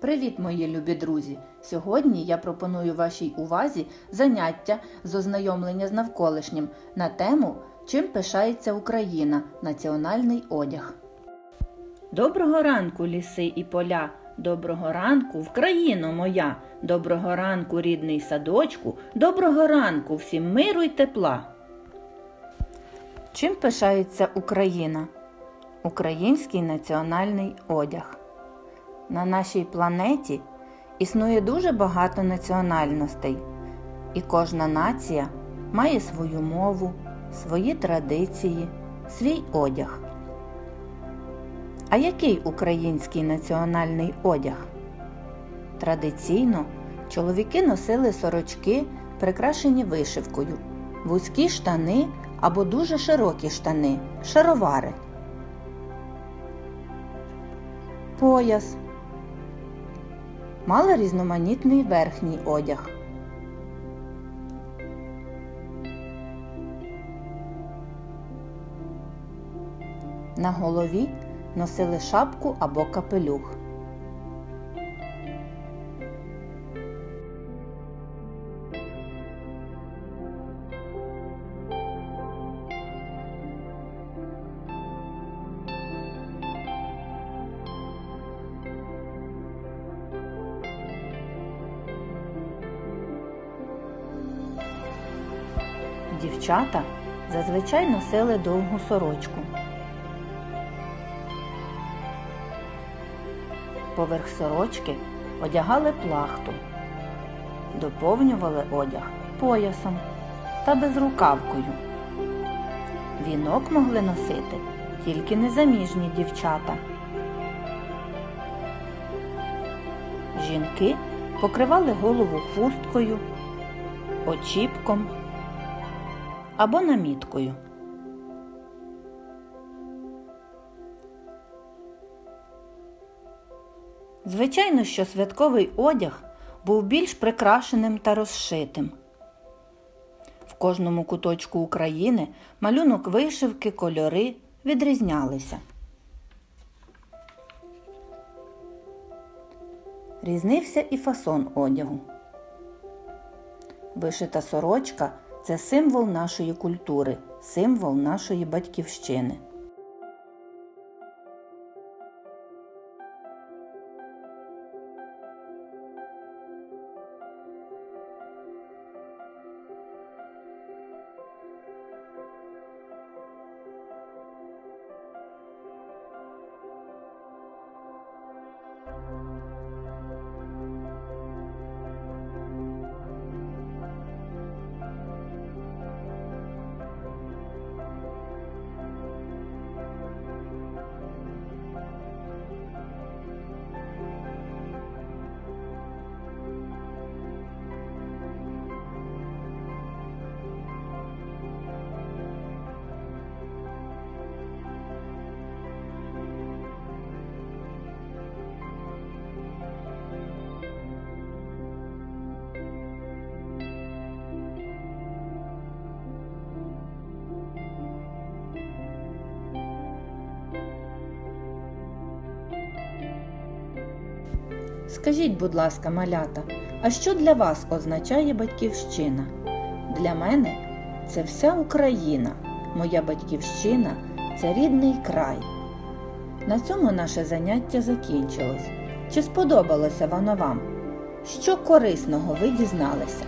Привіт, мої любі друзі! Сьогодні я пропоную вашій увазі заняття з ознайомлення з навколишнім на тему Чим пишається Україна національний одяг. Доброго ранку, ліси і поля! Доброго ранку, Вкраїно моя! Доброго ранку, рідний садочку! Доброго ранку всім миру й тепла! Чим пишається Україна? Український національний одяг. На нашій планеті існує дуже багато національностей, і кожна нація має свою мову, свої традиції, свій одяг. А який український національний одяг? Традиційно чоловіки носили сорочки, прикрашені вишивкою, вузькі штани або дуже широкі штани, шаровари. Пояс мала різноманітний верхній одяг. На голові носили шапку або капелюх. Дівчата зазвичай носили довгу сорочку. Поверх сорочки одягали плахту, доповнювали одяг поясом та безрукавкою. Вінок могли носити тільки незаміжні дівчата. Жінки покривали голову хусткою, очіпком або наміткою. Звичайно, що святковий одяг був більш прикрашеним та розшитим. В кожному куточку України малюнок вишивки, кольори відрізнялися. Різнився і фасон одягу. Вишита сорочка це символ нашої культури, символ нашої батьківщини. Скажіть, будь ласка, малята, а що для вас означає батьківщина? Для мене це вся Україна. Моя батьківщина це рідний край. На цьому наше заняття закінчилось. Чи сподобалося воно вам? Що корисного ви дізналися?